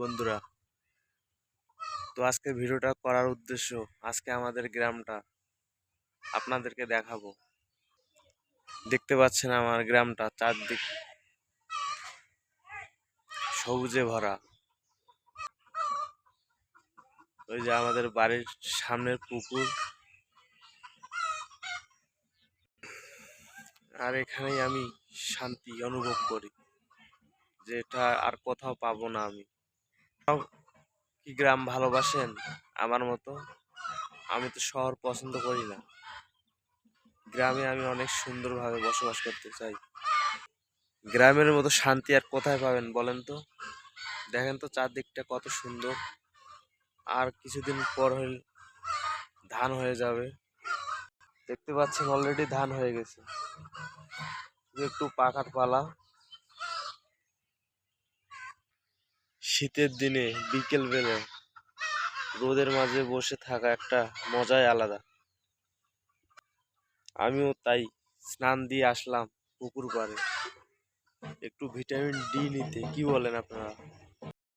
বন্ধুরা। তো আজকে ভিডিওটা করার উদ্দেশ্য, আজকে আমাদের গ্রামটা আপনাদেরকে দেখাবো। দেখতে পাচ্ছেন আমার গ্রামটা চারদিক সবুজে ভরা। ওই যে আমাদের বাড়ির সামনের পুকুর। আর এখানেই আমি শান্তি অনুভব করি যেটা আর কোথাও পাবো না আমি। কি গ্রাম ভালোবাসেন? আমার মতো? আমি তো শহর পছন্দ করি না। গ্রামে আমি অনেক সুন্দরভাবে বসবাস করতে চাই। গ্রামের মতো শান্তি আর কোথায় পাবেন বলেন তো? দেখেন তো চারদিকটা কত সুন্দর। আর কিছুদিন পর হলে ধান হয়ে যাবে। দেখতে পাচ্ছেন অলরেডি ধান হয়ে গেছে। একটু পাকার পালা। শীতের দিনে বিকেল বেলা রোদের মাঝে বসে থাকা একটা মজাই আলাদা। আমিও তাই স্নান দিয়ে আসলাম পুকুর পাড়ে। একটু ভিটামিন ডি নিতে, কি বলেন আপনারা?